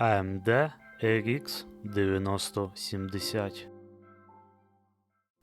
AMD RX 9070.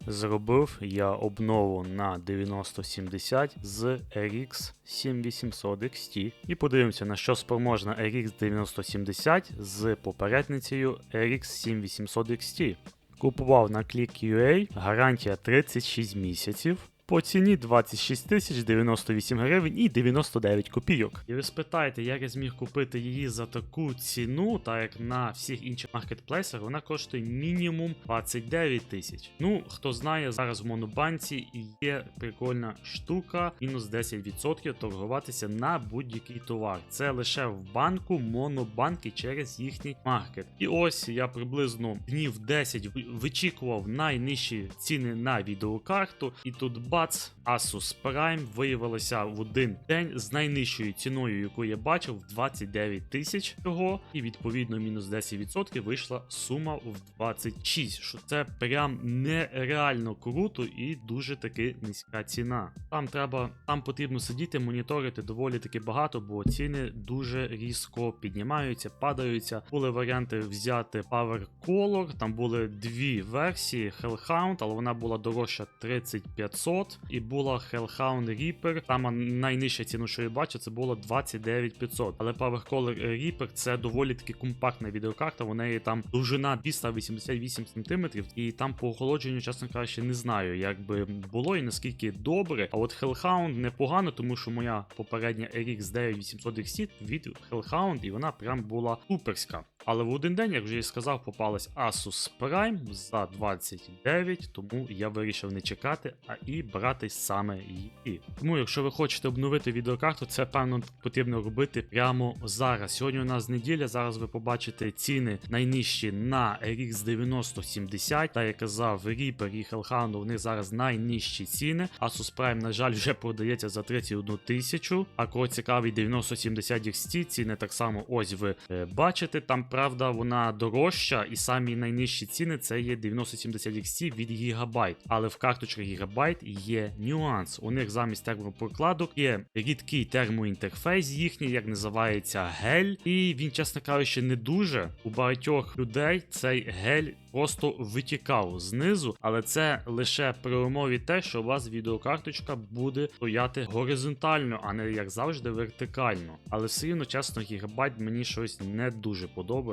Зробив я обнову на 9070 з RX 7800 XT і подивимося на що спроможна RX 9070 з попередницею RX 7800 XT. Купував на Click.ua, гарантія 36 місяців. По ціні 26 тисяч 98 гривень і 99 копійок. І ви спитаєте, як я зміг купити її за таку ціну, так як на всіх інших маркетплейсах вона коштує мінімум 29 тисяч. Ну, хто знає, зараз в монобанці є прикольна штука, мінус 10% торгуватися на будь-який товар. Це лише в банку, монобанки через їхній маркет. І ось я приблизно днів 10 вичікував найнижчі ціни на відеокарту, і тут bots. Asus Prime виявилося в один день з найнижчою ціною, яку я бачив, в 29 тисяч того, і відповідно мінус 10% вийшла сума в 26, що це прям нереально круто і дуже таки низька ціна. Там треба, там потрібно сидіти, моніторити доволі таки багато, бо ціни дуже різко піднімаються, падаються. Були варіанти взяти Power Color, там були дві версії Hellhound, але вона була дорожча 3500, і була Hellhound Reaper. Там найнижча ціна, що я бачу, це було 29500. Але Power Color Reaper це доволі таки компактна відеокарта. У неї там довжина 288 см, і там по охолодженню, чесно кажучи, не знаю, як би було і наскільки добре. А от Hellhound непогано, тому що моя попередня RX 9800 XT від Hellhound, і вона прям була суперська. Але в один день, як вже і сказав, попалась Asus Prime за 29, тому я вирішив не чекати, а і брати саме її. Тому, якщо ви хочете обновити відеокарту, це певно потрібно робити прямо зараз. Сьогодні у нас неділя. Зараз ви побачите ціни найнижчі на RX 9070. Та я казав, Reaper і Hellhound, у них зараз найнижчі ціни. Asus Prime, на жаль, вже продається за 31 тисячу. А кого цікавий 9070 XT, ціни так само ось ви е, бачите. Там правда вона дорожча, і самі найнижчі ціни це є 9070 XT від Gigabyte. Але в карточках Gigabyte є нюанс. У них замість термопрокладок є рідкий термоінтерфейс їхній, як називається гель. І він, чесно кажучи, не дуже. У багатьох людей цей гель просто витікав знизу, але це лише при умові те, що у вас відеокарточка буде стояти горизонтально, а не як завжди вертикально. Але все рівно, чесно, гігабайт мені щось не дуже подобається.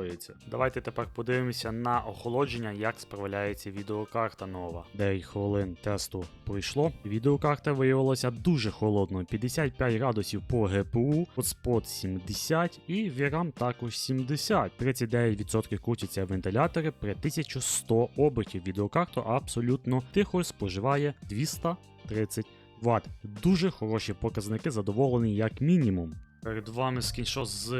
Давайте тепер подивимося на охолодження, як справляється відеокарта нова. 9 хвилин тесту пройшло. Відеокарта виявилася дуже холодною, 55 градусів по GPU, Hotspot 70 і VRAM також 70. 39% крутяться вентилятори при 1100 обертів. Відеокарта абсолютно тихо споживає 230 Вт. Дуже хороші показники, задоволені як мінімум. Перед вами скіншот з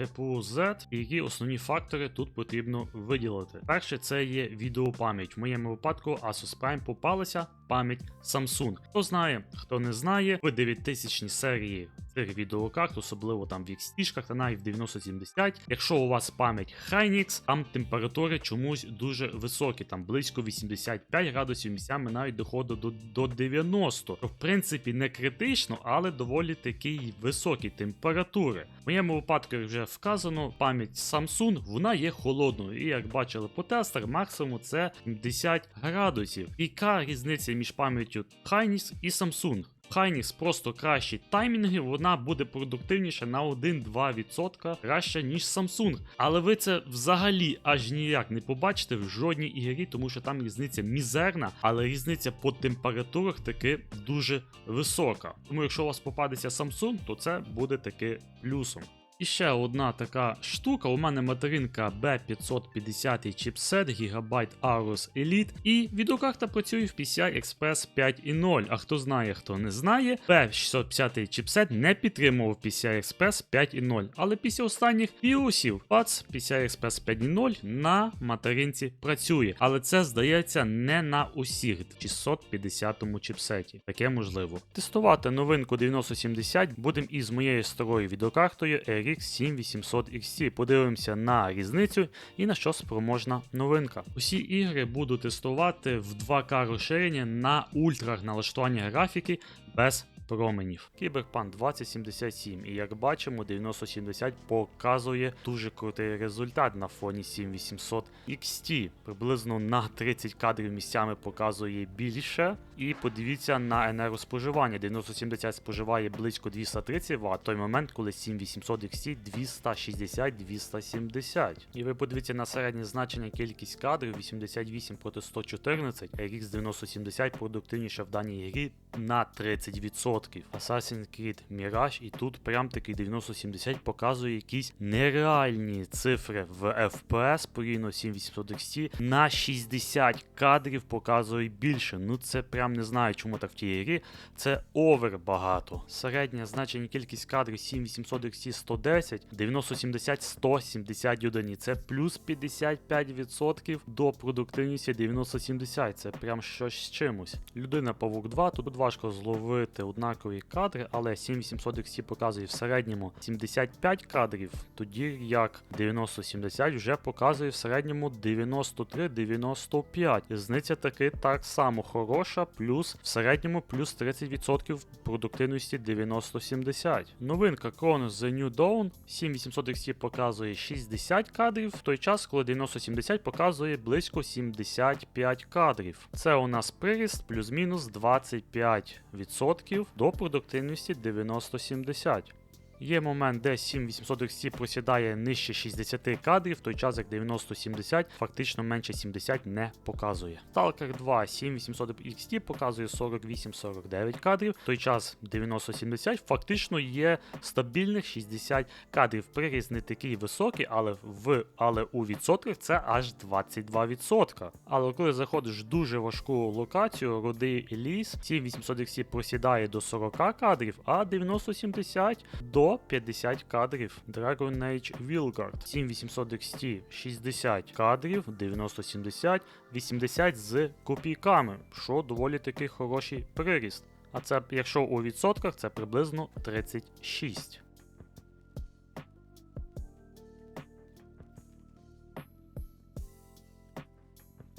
GPU Z, і які основні фактори тут потрібно виділити. Перше, це є відеопам'ять. В моєму випадку Asus Prime попалася пам'ять Samsung. Хто знає, хто не знає, в 9000 серії цих відеокарт, особливо там в XT та навіть в 9070. Якщо у вас пам'ять Hynix, там температури чомусь дуже високі, там близько 85 градусів місцями навіть доходить до, до 90. То в принципі не критично, але доволі такі високі температури. В моєму випадку, вже вказано, пам'ять Samsung вона є холодною. І як бачили по тестах, максимум це 70 градусів. Яка різниця між пам'яттю Hynix і Samsung? Hynix просто кращі таймінги, вона буде продуктивніша на 1-2% краще, ніж Samsung. Але ви це взагалі аж ніяк не побачите в жодній ігрі, тому що там різниця мізерна, але різниця по температурах таки дуже висока. Тому якщо у вас попадеться Samsung, то це буде таки плюсом. І ще одна така штука. У мене материнка B550 чіпсет Gigabyte Aorus Elite, і відеокарта працює в PCI Express 5.0. А хто знає, хто не знає, B650 чіпсет не підтримував PCI Express 5.0. Але після останніх біосів пац PCI Express 5.0 на материнці працює. Але це здається не на усіх 650 чіпсеті. Таке можливо. Тестувати новинку 9070 будемо із моєю старою відеокартою RX RX 7800 XT. Подивимося на різницю і на що спроможна новинка. Усі ігри буду тестувати в 2К розширенні на ультрах налаштування графіки без променів. Кіберпанк 2077, і як бачимо, 9070 показує дуже крутий результат на фоні 7800 XT. Приблизно на 30 кадрів місцями показує більше. І подивіться на енергоспоживання. 9070 споживає близько 230 Вт, той момент, коли 7800 XT 260-270. І ви подивіться на середнє значення кількість кадрів 88 проти 114, RX 9070 продуктивніше в даній грі на 30%. Assassin's Creed Mirage і тут прям таки 9070 показує якісь нереальні цифри в FPS порівняно 7800 XT. На 60 кадрів показує більше. Ну це прям не знаю, чому так в тій грі. Це овер багато. Середнє значення кількість кадрів 7800 XT 110, 9070 171. І це плюс 55% до продуктивності 9070. Це прям щось з чимось. Людина Павук 2, тут важко зловити однакові кадри, але 7800 XT показує в середньому 75 кадрів, тоді як 9070 вже показує в середньому 93-95. Різниця таки так само хороша, плюс в середньому плюс 30% продуктивності 9070. Новинка Chronos The New Dawn 7800 XT показує 60 кадрів, в той час, коли 9070 показує близько 75 кадрів. Це у нас приріст плюс-мінус 25% до продуктивності 9070. Є момент, де 7800 XT просідає нижче 60 кадрів, в той час як 9070 фактично менше 70 не показує. Stalker 2 7800 XT показує 48-49 кадрів, в той час 9070 фактично є стабільних 60 кадрів. Приріст не такий високий, але в але у відсотках це аж 22%. Але коли заходиш в дуже важку локацію, роди ліс, 7800 XT просідає до 40 кадрів, а 9070 до 50 кадрів. Dragon Age Vilgard 7800 XT 60 кадрів, 9070, 80 з копійками, що доволі таки хороший приріст. А це, якщо у відсотках, це приблизно 36.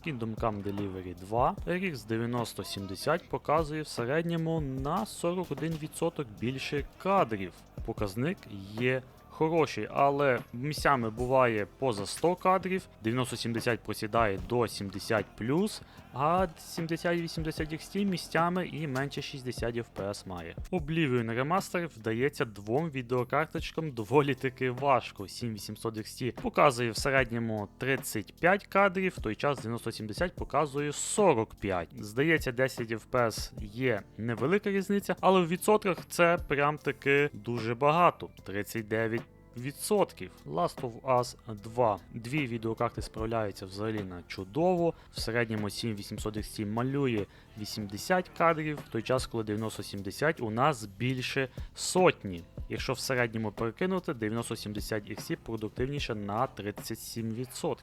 Kingdom Come Delivery 2 RX 9070 показує в середньому на 41% більше кадрів. Показник є хороший, але місцями буває поза 100 кадрів, 9070 просідає до 70 а 7080 XT місцями і менше 60 FPS має. Oblivion Remaster вдається двом відеокарточкам доволі таки важко. 7800 XT показує в середньому 35 кадрів, в той час 9070 показує 45. Здається, 10 FPS є невелика різниця, але в відсотках це прям таки дуже багато. 39 Відсотків Last of Us 2. Дві відеокарти справляються взагалі на чудово. В середньому 7800 XT малює 80 кадрів, в той час, коли 9070 у нас більше сотні. Якщо в середньому перекинути, 9070 XT продуктивніше на 37%.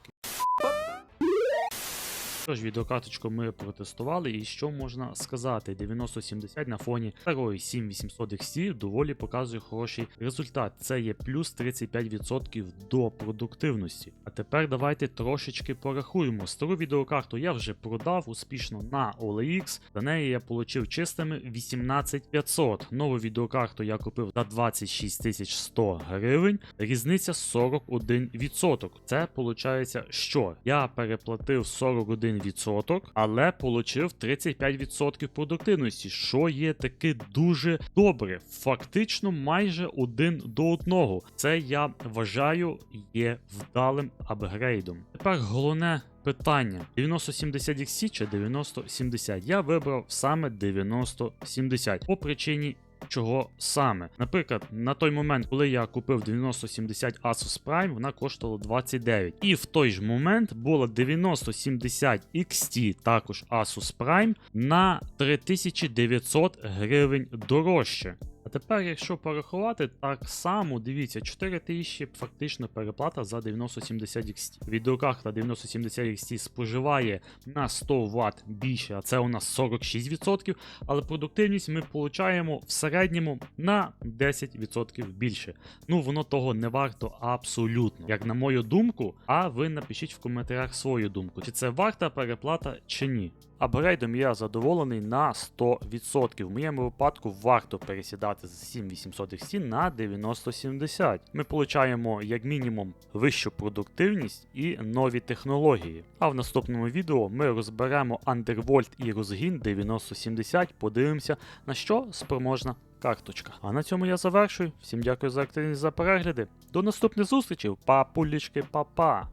Тож відеокарточку ми протестували, і що можна сказати? 9070 на фоні старої 7800 XT доволі показує хороший результат. Це є плюс 35% до продуктивності. А тепер давайте трошечки порахуємо. Стару відеокарту я вже продав успішно на OLX. За неї я отримав чистими 18500. Нову відеокарту я купив за 26 100 гривень. Різниця 41%. Це виходить, що я переплатив 41%. Відсоток, але получив 35% продуктивності, що є таки дуже добре. Фактично майже один до одного. Це я вважаю є вдалим апгрейдом. Тепер головне. Питання 9070 XC чи 9070. Я вибрав саме 9070 по причині чого саме. Наприклад, на той момент, коли я купив 9070 Asus Prime, вона коштувала 29. І в той ж момент було 9070 XT, також Asus Prime, на 3900 гривень дорожче. Тепер, якщо порахувати, так само дивіться, 4000 фактично переплата за 9070 XT. Відеокарта 9070 XT споживає на 100 Вт більше, а це у нас 46%, але продуктивність ми получаємо в середньому на 10% більше. Ну, воно того не варто абсолютно, як на мою думку. А ви напишіть в коментарях свою думку, чи це варта переплата чи ні. Апгрейдом я задоволений на 100%. В моєму випадку варто пересідати з 7800 XT на 9070. Ми получаємо як мінімум вищу продуктивність і нові технології. А в наступному відео ми розберемо Underworld і розгін 9070, подивимося на що спроможна карточка. А на цьому я завершую. Всім дякую за активність за перегляди. До наступних зустрічей, папулічки, па-па!